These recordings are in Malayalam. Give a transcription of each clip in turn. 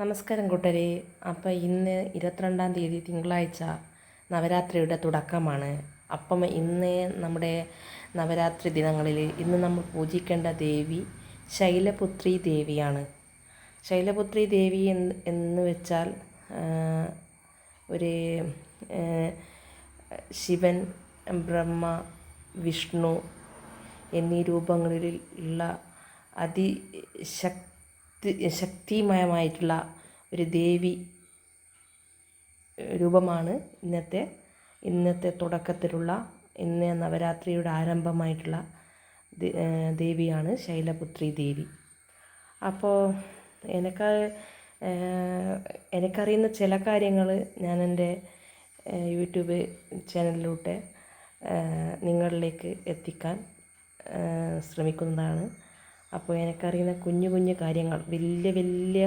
നമസ്കാരം കൂട്ടരെ. അപ്പോൾ ഇന്ന് ഇരുപത്തിരണ്ടാം തീയതി തിങ്കളാഴ്ച നവരാത്രിയുടെ തുടക്കമാണ്. അപ്പം ഇന്ന് നമ്മുടെ നവരാത്രി ദിനങ്ങളിൽ ഇന്ന് നമ്മൾ പൂജിക്കേണ്ട ദേവി ശൈലപുത്രി ദേവിയാണ്. ശൈലപുത്രി ദേവി എന്ന് എന്ന് വെച്ചാൽ ഒരു ശിവൻ ബ്രഹ്മ വിഷ്ണു എന്നീ രൂപങ്ങളിൽ ഉള്ള അതിശക്തി ശക്തിമയമായിട്ടുള്ള ഒരു ദേവി രൂപമാണ് ഇന്നത്തെ ഇന്നത്തെ തുടക്കത്തിലുള്ള ഇന്ന് നവരാത്രിയുടെ ആരംഭമായിട്ടുള്ള ദേവിയാണ് ശൈലപുത്രി ദേവി. അപ്പോൾ എനിക്ക് എനിക്കറിയുന്ന ചില കാര്യങ്ങൾ ഞാൻ എന്റെ യൂട്യൂബ് ചാനലിലൂടെ നിങ്ങളിലേക്ക് എത്തിക്കാൻ ശ്രമിക്കുന്നതാണ്. അപ്പോൾ എനിക്കറിയുന്ന കുഞ്ഞു കുഞ്ഞു കാര്യങ്ങൾ വലിയ വലിയ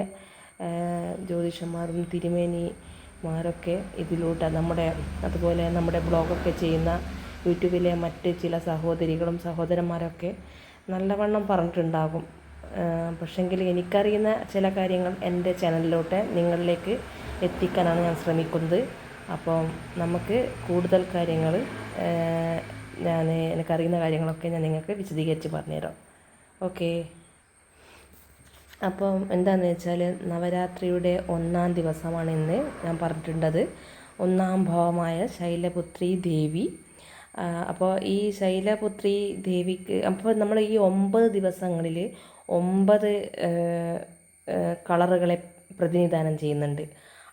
ജ്യോതിഷന്മാരും തിരുമേനിമാരൊക്കെ ഇതിലൂടെ നമ്മുടെ അതുപോലെ നമ്മുടെ ബ്ലോഗൊക്കെ ചെയ്യുന്ന യൂട്യൂബിലെ മറ്റ് ചില സഹോദരികളും സഹോദരന്മാരൊക്കെ നല്ലവണ്ണം പറഞ്ഞിട്ടുണ്ടാകും. പക്ഷെങ്കിൽ എനിക്കറിയുന്ന ചില കാര്യങ്ങൾ എന്റെ ചാനലിലോട്ട് നിങ്ങളിലേക്ക് എത്തിക്കാനാണ് ഞാൻ ശ്രമിക്കുന്നത്. അപ്പോൾ നമുക്ക് കൂടുതൽ കാര്യങ്ങൾ ഞാൻ എനിക്കറിയുന്ന കാര്യങ്ങളൊക്കെ ഞാൻ നിങ്ങൾക്ക് വിശദീകരിച്ച് പറഞ്ഞുതരാം. ഓക്കേ. അപ്പം എന്താണെന്ന് വെച്ചാൽ നവരാത്രിയുടെ ഒന്നാം ദിവസമാണ് ഇന്ന് ഞാൻ പറഞ്ഞിട്ടുണ്ടത്. ഒന്നാം ഭാവമായ ശൈലപുത്രി ദേവി. അപ്പോൾ ഈ ശൈലപുത്രി ദേവിക്ക് അപ്പോൾ നമ്മൾ ഈ ഒമ്പത് ദിവസങ്ങളിൽ ഒമ്പത് കളറുകളെ പ്രതിനിധാനം ചെയ്യുന്നുണ്ട്.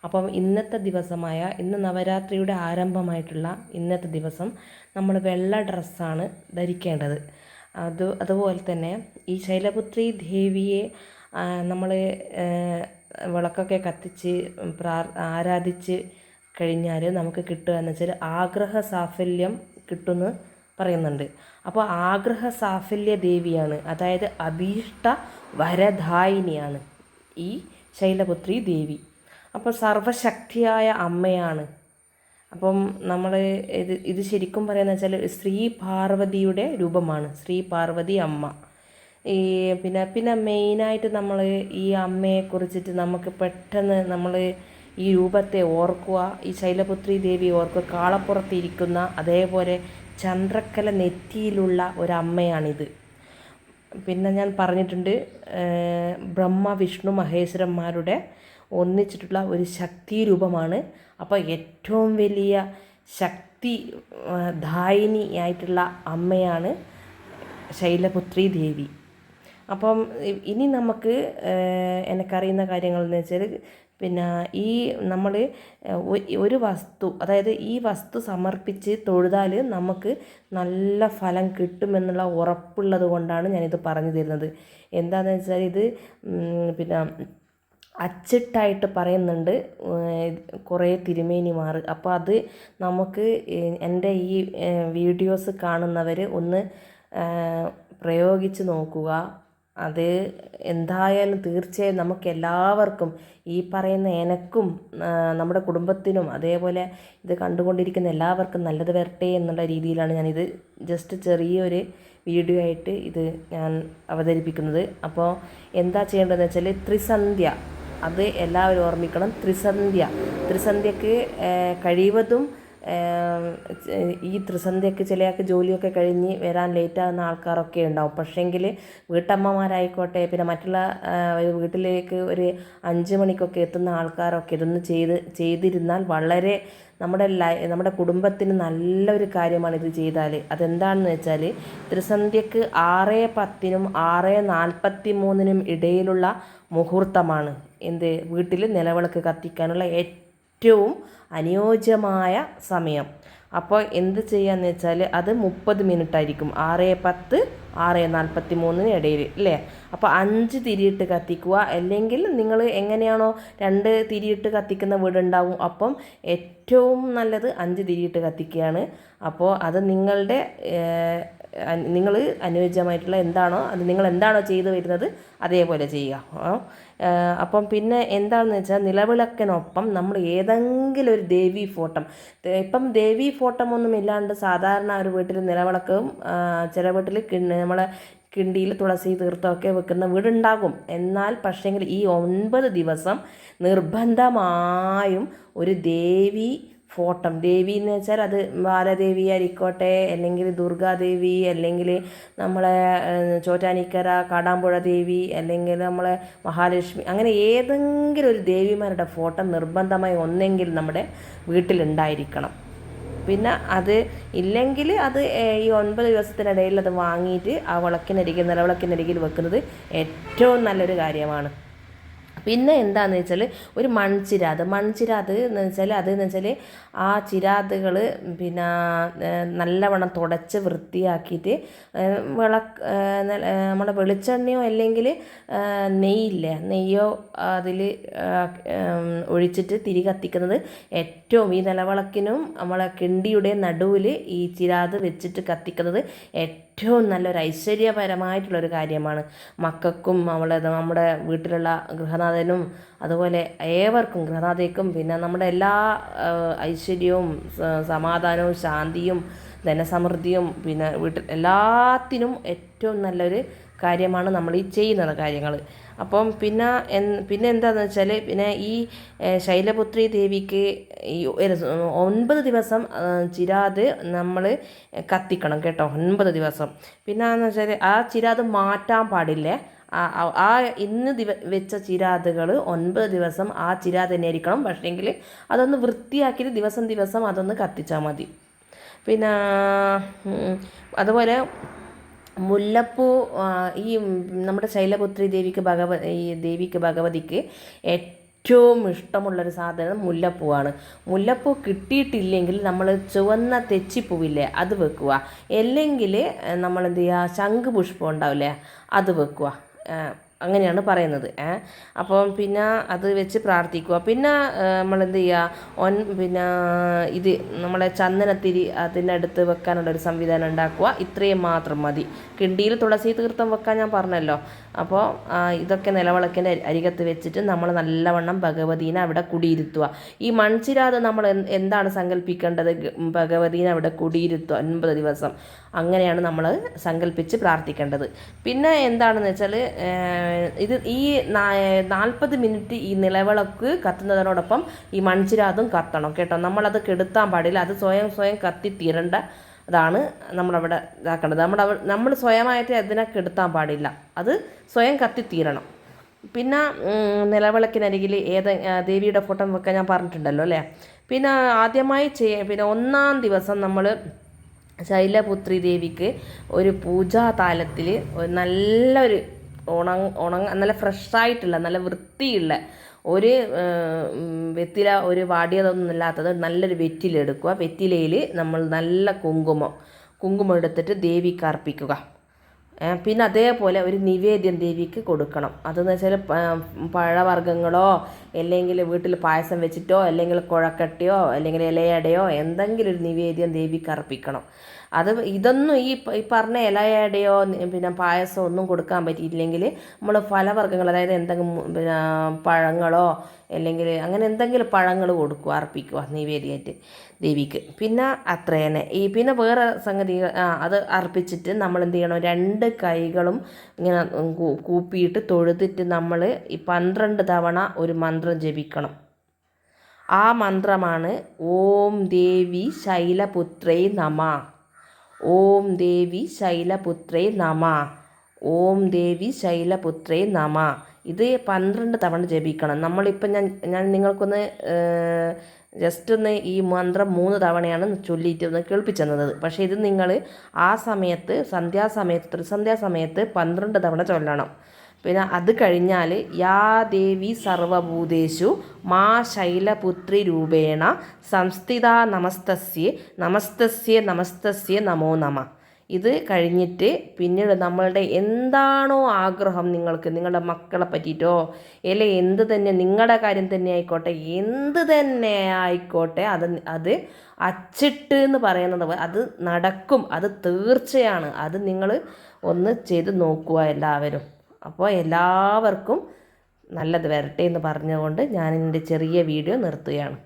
അപ്പം ഇന്നത്തെ ദിവസമായ ഇന്ന് നവരാത്രിയുടെ ആരംഭമായിട്ടുള്ള ഇന്നത്തെ ദിവസം നമ്മൾ വെള്ള ഡ്രസ്സാണ് ധരിക്കേണ്ടത്. അത് അതുപോലെ തന്നെ ഈ ശൈലപുത്രി ദേവിയെ നമ്മൾ വിളക്കൊക്കെ കത്തിച്ച് പ്രാർ ആരാധിച്ച് കഴിഞ്ഞാൽ നമുക്ക് കിട്ടുക എന്ന് വെച്ചാൽ ആഗ്രഹ സാഫല്യം കിട്ടുമെന്ന് പറയുന്നുണ്ട്. അപ്പോൾ ആഗ്രഹ സാഫല്യ ദേവിയാണ് അതായത് അഭീഷ്ട വരദായിനിയാണ് ഈ ശൈലപുത്രി ദേവി. അപ്പോൾ സർവശക്തിയായ അമ്മയാണ് അപ്പം നമ്മൾ ഇത് ഇത് ശരിക്കും പറയുന്നത് വെച്ചാൽ ശ്രീ പാർവതിയുടെ രൂപമാണ്. ശ്രീ പാർവതി അമ്മ. ഈ പിന്നെ പിന്നെ മെയിനായിട്ട് നമ്മൾ ഈ അമ്മയെ കുറിച്ചിട്ട് നമുക്ക് പെട്ടെന്ന് നമ്മൾ ഈ രൂപത്തെ ഓർക്കുക ഈ ശൈലപുത്രി ദേവി ഓർക്കുക കാളപ്പുറത്തിരിക്കുന്ന അതേപോലെ ചന്ദ്രക്കല നെറ്റിയിലുള്ള ഒരമ്മയാണിത്. പിന്നെ ഞാൻ പറഞ്ഞിട്ടുണ്ട് ബ്രഹ്മ വിഷ്ണു മഹേശ്വരന്മാരുടെ ഒന്നിച്ചിട്ടുള്ള ഒരു ശക്തി രൂപമാണ്. അപ്പോൾ ഏറ്റവും വലിയ ശക്തി ധായിനിയായിട്ടുള്ള അമ്മയാണ് ശൈലപുത്രി ദേവി. അപ്പം ഇനി നമുക്ക് എനിക്കറിയുന്ന കാര്യങ്ങൾ എന്ന് വെച്ചാൽ പിന്നെ ഈ നമ്മൾ ഒരു വസ്തു അതായത് ഈ വസ്തു സമർപ്പിച്ച് തൊഴുതാൽ നമുക്ക് നല്ല ഫലം കിട്ടുമെന്നുള്ള ഉറപ്പുള്ളത് കൊണ്ടാണ് ഞാനിത് പറഞ്ഞു തരുന്നത്. എന്താണെന്ന് വെച്ചാൽ ഇത് പിന്നെ അച്ചിട്ടായിട്ട് പറയുന്നുണ്ട് കുറേ തിരുമേനിമാർ അപ്പോൾ അത് നമുക്ക് എന്റെ ഈ വീഡിയോസ് കാണുന്നവർ ഒന്ന് പ്രയോഗിച്ച് നോക്കുക. അത് എന്തായാലും തീർച്ചയായും നമുക്ക് എല്ലാവർക്കും ഈ പറയുന്ന എനക്കും നമ്മുടെ കുടുംബത്തിനും അതേപോലെ ഇത് കണ്ടുകൊണ്ടിരിക്കുന്ന എല്ലാവർക്കും നല്ലത് വരട്ടെ എന്നുള്ള രീതിയിലാണ് ഞാനിത് ജസ്റ്റ് ചെറിയൊരു വീഡിയോ ആയിട്ട് ഇത് ഞാൻ അവതരിപ്പിക്കുന്നത്. അപ്പോൾ എന്താ ചെയ്യേണ്ടതെന്ന് വെച്ചാൽ ത്രിസന്ധ്യ അത് എല്ലാവരും ഓർമ്മിക്കണം. ത്രിസന്ധ്യ ത്രിസന്ധ്യക്ക് കഴിവതും ഈ ത്രിസന്ധ്യക്ക് ചിലയാൾക്ക് ജോലിയൊക്കെ കഴിഞ്ഞ് വരാൻ ലേറ്റാകുന്ന ആൾക്കാരൊക്കെ ഉണ്ടാവും. പക്ഷേങ്കിൽ വീട്ടമ്മമാരായിക്കോട്ടെ പിന്നെ മറ്റുള്ള വീട്ടിലേക്ക് ഒരു അഞ്ച് മണിക്കൊക്കെ എത്തുന്ന ആൾക്കാരൊക്കെ ഇതൊന്ന് ചെയ്ത് ചെയ്തിരുന്നാൽ വളരെ നമ്മുടെ ലൈ നമ്മുടെ കുടുംബത്തിന് നല്ലൊരു കാര്യമാണ് ഇത് ചെയ്താൽ അതെന്താണെന്ന് വെച്ചാൽ ത്രിസന്ധ്യക്ക് ആറ് പത്തിനും ആറ് നാൽപ്പത്തി മൂന്നിനും ഇടയിലുള്ള മുഹൂർത്തമാണ്. എന്ത്? വീട്ടിൽ നിലവിളക്ക് കത്തിക്കാനുള്ള ഏറ്റവും അനുയോജ്യമായ സമയം. അപ്പോൾ എന്ത് ചെയ്യാന്ന് വെച്ചാൽ അത് മുപ്പത് മിനിറ്റ് ആയിരിക്കും ആറ് പത്ത് ആറ് നാൽപ്പത്തി മൂന്നിന് ഇടയിൽ അല്ലേ അപ്പോൾ അഞ്ച് തിരിയിട്ട് കത്തിക്കുക. അല്ലെങ്കിൽ നിങ്ങൾ എങ്ങനെയാണോ രണ്ട് തിരിയിട്ട് കത്തിക്കുന്ന വീടുണ്ടാവും. അപ്പം ഏറ്റവും നല്ലത് അഞ്ച് തിരിയിട്ട് കത്തിക്കുകയാണ്. അപ്പോൾ അത് നിങ്ങളുടെ നിങ്ങൾ അനുയോജ്യമായിട്ടുള്ള എന്താണോ അത് നിങ്ങൾ എന്താണോ ചെയ്തു വരുന്നത് അതേപോലെ ചെയ്യുക. അപ്പം പിന്നെ എന്താണെന്ന് വെച്ചാൽ നിലവിളക്കിനൊപ്പം നമ്മൾ ഏതെങ്കിലും ഒരു ദേവി ഫോട്ടം. ഇപ്പം ദേവി ഫോട്ടം ഒന്നും ഇല്ലാണ്ട് സാധാരണ ഒരു വീട്ടിൽ നിലവിളക്കും ചില വീട്ടിൽ നമ്മളെ കിണ്ടിയിൽ തുളസി തീർത്ഥമൊക്കെ വെക്കുന്ന വീടുണ്ടാകും. എന്നാൽ പക്ഷേങ്കിൽ ഈ ഒൻപത് ദിവസം നിർബന്ധമായും ഒരു ദേവി ഫോട്ടം. ദേവി എന്ന് വെച്ചാൽ അത് ബാലദേവി ആയിക്കോട്ടെ അല്ലെങ്കിൽ ദുർഗാദേവി അല്ലെങ്കിൽ നമ്മളെ ചോറ്റാനിക്കര കാടാമ്പുഴ ദേവി അല്ലെങ്കിൽ നമ്മളെ മഹാലക്ഷ്മി അങ്ങനെ ഏതെങ്കിലും ഒരു ദേവിമാരുടെ ഫോട്ടോ നിർബന്ധമായി ഒന്നെങ്കിൽ നമ്മുടെ വീട്ടിലുണ്ടായിരിക്കണം. പിന്നെ അത് ഇല്ലെങ്കിൽ അത് ഈ ഒൻപത് ദിവസത്തിനിടയിൽ അത് വാങ്ങിയിട്ട് ആ വിളക്കിനരികിൽ നിലവിളക്കിനരികിൽ വെക്കുന്നത് ഏറ്റവും നല്ലൊരു കാര്യമാണ്. പിന്നെ എന്താന്ന് വെച്ചാൽ ഒരു മൺചിരാത് മൺചിരാത് എന്ന് വെച്ചാൽ അത് എന്ന് വെച്ചാൽ ആ ചിരാതുകൾ പിന്നെ നല്ലവണ്ണം തുടച്ച് വൃത്തിയാക്കിയിട്ട് വിള നമ്മുടെ വെളിച്ചെണ്ണയോ അല്ലെങ്കിൽ നെയ്യില്ലേ നെയ്യോ അതിൽ ഒഴിച്ചിട്ട് തിരി കത്തിക്കുന്നത് ഏറ്റവും ഈ നിലവിളക്കിനും നമ്മളെ കിണ്ടിയുടെ നടുവിൽ ഈ ചിരാത് വെച്ചിട്ട് കത്തിക്കുന്നത് ഏറ്റവും നല്ലൊരു ഐശ്വര്യപരമായിട്ടുള്ളൊരു കാര്യമാണ്. മക്കൾക്കും അവളെ നമ്മുടെ വീട്ടിലുള്ള ഗൃഹനാഥനും അതുപോലെ ഏവർക്കും ഗൃഹനാഥയ്ക്കും പിന്നെ നമ്മുടെ എല്ലാ ഐശ്വര്യവും സമാധാനവും ശാന്തിയും ധനസമൃദ്ധിയും പിന്നെ വീട്ടിൽ എല്ലാത്തിനും ഏറ്റവും നല്ലൊരു കാര്യമാണ് നമ്മൾ ഈ ചെയ്യുന്നത് കാര്യങ്ങൾ. അപ്പം പിന്നെ പിന്നെ എന്താണെന്ന് വെച്ചാൽ പിന്നെ ഈ ശൈലപുത്രി ദേവിക്ക് ഈ ഒൻപത് ദിവസം ചിരാത് നമ്മൾ കത്തിക്കണം കേട്ടോ ഒൻപത് ദിവസം. പിന്നെ എന്ന് വെച്ചാൽ ആ ചിരാത് മാറ്റാൻ പാടില്ലേ? ആ ഇന്ന് ദിവ വെച്ച ചിരാതുകൾ ഒൻപത് ദിവസം ആ ചിരാ തന്നെ ആയിരിക്കണം പക്ഷേങ്കിൽ അതൊന്ന് വൃത്തിയാക്കിയിട്ട് ദിവസം ദിവസം അതൊന്ന് കത്തിച്ചാൽ മതി. പിന്നെ അതുപോലെ മുല്ലപ്പൂ ഈ നമ്മുടെ ശൈലപുത്രി ദേവിക്ക് ഭഗവ ഈ ദേവിക്ക് ഭഗവതിക്ക് ഏറ്റവും ഇഷ്ടമുള്ളൊരു സാധനം മുല്ലപ്പൂവാണ്. മുല്ലപ്പൂ കിട്ടിയിട്ടില്ലെങ്കിൽ നമ്മൾ ചുവന്ന തെച്ചിപ്പൂവില്ലേ അത് വെക്കുക. അല്ലെങ്കിൽ നമ്മൾ എന്ത് ചെയ്യുക ശംഖുപുഷ്പം ഉണ്ടാവില്ലേ അത് വെക്കുക. Yeah. അങ്ങനെയാണ് പറയുന്നത്. ഏ? അപ്പം പിന്നെ അത് വെച്ച് പ്രാർത്ഥിക്കുക. പിന്നെ നമ്മൾ എന്ത് ചെയ്യുക ഒൻ പിന്നെ ഇത് നമ്മളെ ചന്ദനത്തിരി അതിനടുത്ത് വെക്കാനുള്ള ഒരു സംവിധാനം ഉണ്ടാക്കുക. ഇത്രയും മാത്രം മതി. കിണ്ടിയിൽ തുളസി തീർത്ഥം വെക്കാൻ ഞാൻ പറഞ്ഞല്ലോ. അപ്പോൾ ഇതൊക്കെ നിലവിളക്കിന്റെ അരികത്ത് വെച്ചിട്ട് നമ്മൾ നല്ലവണ്ണം ഭഗവതീനെ അവിടെ കുടിയിരുത്തുക. ഈ മൺചിരാത് നമ്മൾ എന്താണ് സങ്കല്പിക്കേണ്ടത്? ഭഗവതീനെ അവിടെ കുടിയിരുത്തുക. ഒൻപത് ദിവസം. അങ്ങനെയാണ് നമ്മൾ സങ്കല്പിച്ച് പ്രാർത്ഥിക്കേണ്ടത്. പിന്നെ എന്താണെന്ന് വെച്ചാൽ ഇത് ഈ നാൽപ്പത് മിനിറ്റ് ഈ നിലവിളക്ക് കത്തുന്നതിനോടൊപ്പം ഈ മൺചിരാതും കത്തണം കേട്ടോ. നമ്മളത് കെടുത്താൻ പാടില്ല. അത് സ്വയം സ്വയം കത്തിത്തീരേണ്ട അതാണ് നമ്മളവിടെ ഇതാക്കേണ്ടത്. നമ്മുടെ നമ്മൾ സ്വയമായിട്ട് അതിനെ കെടുത്താൻ പാടില്ല. അത് സ്വയം കത്തിത്തീരണം പിന്നെ നിലവിളക്കിനരികിൽ ഏത് ദേവിയുടെ ഫോട്ടോ വെക്കാൻ ഞാൻ പറഞ്ഞിട്ടുണ്ടല്ലോ അല്ലേ? പിന്നെ ആദ്യമായി ചെയ്യ പിന്നെ ഒന്നാം ദിവസം നമ്മൾ ശൈലപുത്രി ദേവിക്ക് ഒരു പൂജാതാലത്തിൽ നല്ലൊരു ഉണങ് ഉണങ്ങ നല്ല ഫ്രഷായിട്ടുള്ള നല്ല വൃത്തിയുള്ള ഒരു വെറ്റില ഒരു വാടിയതൊന്നും ഇല്ലാത്തത് നല്ലൊരു വെറ്റിലെടുക്കുക വെറ്റിലയിൽ നമ്മൾ നല്ല കുങ്കുമം കുങ്കുമം എടുത്തിട്ട് ദേവിക്ക് അർപ്പിക്കുക. പിന്നെ അതേപോലെ ഒരു നിവേദ്യം ദേവിക്ക് കൊടുക്കണം. അതെന്ന് വെച്ചാൽ പഴവർഗങ്ങളോ അല്ലെങ്കിൽ വീട്ടിൽ പായസം വെച്ചിട്ടോ അല്ലെങ്കിൽ കുഴക്കട്ടയോ അല്ലെങ്കിൽ ഇലയടയോ എന്തെങ്കിലും ഒരു നിവേദ്യം ദേവിക്ക് അർപ്പിക്കണം. അത് ഇതൊന്നും ഈ ഈ പറഞ്ഞ ഇലയടയോ പിന്നെ പായസമോ ഒന്നും കൊടുക്കാൻ പറ്റിയില്ലെങ്കിൽ നമ്മൾ ഫലവർഗങ്ങൾ അതായത് എന്തെങ്കിലും പിന്നെ പഴങ്ങളോ അല്ലെങ്കിൽ അങ്ങനെ എന്തെങ്കിലും പഴങ്ങൾ കൊടുക്കുക അർപ്പിക്കുക നൈവേദ്യമായിട്ട് ദേവിക്ക്. പിന്നെ അത്ര തന്നെ ഈ പിന്നെ വേറെ സംഗതി അത് അർപ്പിച്ചിട്ട് നമ്മൾ എന്ത് ചെയ്യണം? രണ്ട് കൈകളും ഇങ്ങനെ കൂപ്പിയിട്ട് തൊഴുതിട്ട് നമ്മൾ ഈ പന്ത്രണ്ട് തവണ ഒരു മന്ത്രം ജപിക്കണം. ആ മന്ത്രമാണ് ഓം ദേവി ശൈലപുത്രൈ നമ. ഓം ദേവി ശൈലപുത്രേ നമ. ഓം ദേവി ശൈലപുത്രേ നമ. ഇത് പന്ത്രണ്ട് തവണ ജപിക്കണം. നമ്മളിപ്പം ഞാൻ ഞാൻ നിങ്ങൾക്കൊന്ന് ജസ്റ്റ് ഒന്ന് ഈ മന്ത്രം മൂന്ന് തവണയാണ് ചൊല്ലിയിട്ട് ഒന്ന് കേൾപ്പിച്ചെന്നത്. പക്ഷേ ഇത് നിങ്ങൾ ആ സമയത്ത് സന്ധ്യാസമയത്ത് ത്രിസന്ധ്യാസമയത്ത് പന്ത്രണ്ട് തവണ ചൊല്ലണം. പിന്നെ അത് കഴിഞ്ഞാൽ യാ ദേവി സർവഭൂതേഷു മാ ശൈലപുത്രി രൂപേണ സംസ്ഥിത നമസ്തസ്യ നമസ്തസ്യ നമസ്തസ്യ നമോ നമ. ഇത് കഴിഞ്ഞിട്ട് പിന്നീട് നമ്മളുടെ എന്താണോ ആഗ്രഹം നിങ്ങൾക്ക് നിങ്ങളുടെ മക്കളെ പറ്റിയിട്ടോ അല്ലെ എന്ത് തന്നെ നിങ്ങളുടെ കാര്യം തന്നെ ആയിക്കോട്ടെ എന്ത് തന്നെ ആയിക്കോട്ടെ അത് അത് അച്ചിട്ട് എന്ന് പറയുന്നത് അത് നടക്കും അത് തീർച്ചയാണ്. അത് നിങ്ങൾ ഒന്ന് ചെയ്ത് നോക്കുക എല്ലാവരും. അപ്പോൾ എല്ലാവർക്കും നല്ലത് വരട്ടെ എന്ന് പറഞ്ഞുകൊണ്ട് ഞാൻ എന്റെ ചെറിയ വീഡിയോ നിർത്തുകയാണ്.